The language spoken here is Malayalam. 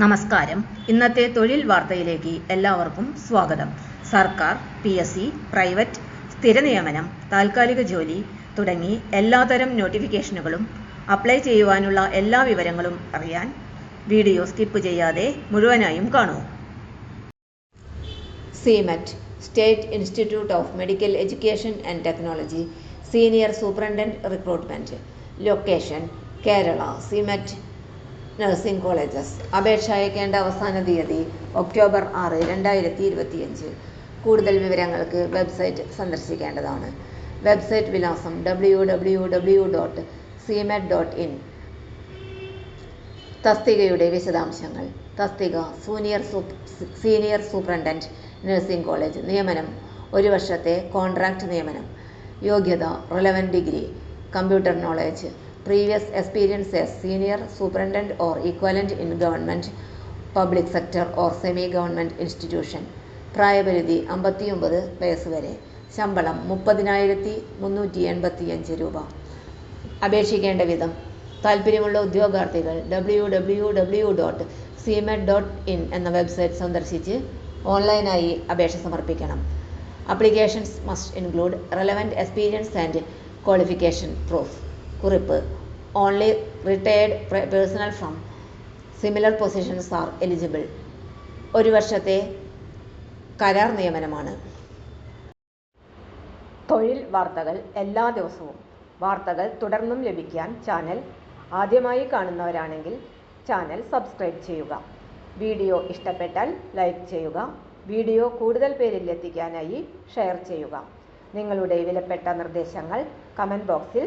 നമസ്കാരം. ഇന്നത്തെ തൊഴിൽ വാർത്തയിലേക്ക് എല്ലാവർക്കും സ്വാഗതം. സർക്കാർ പി എസ് സി പ്രൈവറ്റ് സ്ഥിര നിയമനം താൽക്കാലിക ജോലി തുടങ്ങി എല്ലാതരം നോട്ടിഫിക്കേഷനുകളും അപ്ലൈ ചെയ്യുവാനുള്ള എല്ലാ വിവരങ്ങളും അറിയാൻ വീഡിയോ സ്കിപ്പ് ചെയ്യാതെ മുഴുവനായും കാണൂ. SIMET state institute of medical education and technology senior superintendent recruitment location Kerala SIMET. Nursing colleges. അപേക്ഷ അയക്കേണ്ട അവസാന തീയതി ഒക്ടോബർ ആറ് രണ്ടായിരത്തി ഇരുപത്തിയഞ്ച് കൂടുതൽ വിവരങ്ങൾക്ക് വെബ്സൈറ്റ് സന്ദർശിക്കേണ്ടതാണ്. വെബ്സൈറ്റ് വിലാസം W W W dot SIMET dot in തസ്തികയുടെ വിശദാംശങ്ങൾ. തസ്തിക senior senior superintendent nursing college നിയമനം ഒരു വർഷത്തെ കോൺട്രാക്റ്റ് നിയമനം. യോഗ്യത relevant degree computer knowledge previous experience as senior superintendent or equivalent in government public sector or semi government institution പ്രായപരിധി അമ്പത്തിയൊമ്പത് വയസ്സ് വരെ ശമ്പളം മുപ്പതിനായിരത്തി മുന്നൂറ്റി എൺപത്തിയഞ്ച് രൂപ. അപേക്ഷിക്കേണ്ട വിധം. താല്പര്യമുള്ള ഉദ്യോഗാർത്ഥികൾ W W W dot SIMET dot in എന്ന വെബ്സൈറ്റ് സന്ദർശിച്ച് ഓൺലൈനായി അപേക്ഷ സമർപ്പിക്കണം. Applications must include relevant experience and qualification proof കുറിപ്പ്. Only retired personnel from similar positions are eligible ഒരു വർഷത്തെ കരാർ നിയമനമാണ്. തൊഴിൽ വാർത്തകൾ എല്ലാ ദിവസവും. വാർത്തകൾ തുടർന്നും ലഭിക്കാൻ ചാനൽ ആദ്യമായി കാണുന്നവരാണെങ്കിൽ ചാനൽ സബ്സ്ക്രൈബ് ചെയ്യുക. വീഡിയോ ഇഷ്ടപ്പെട്ടാൽ ലൈക്ക് ചെയ്യുക. വീഡിയോ കൂടുതൽ പേരിൽ എത്തിക്കാനായി ഷെയർ ചെയ്യുക. നിങ്ങളുടെ വിലപ്പെട്ട നിർദ്ദേശങ്ങൾ കമന്റ് ബോക്സിൽ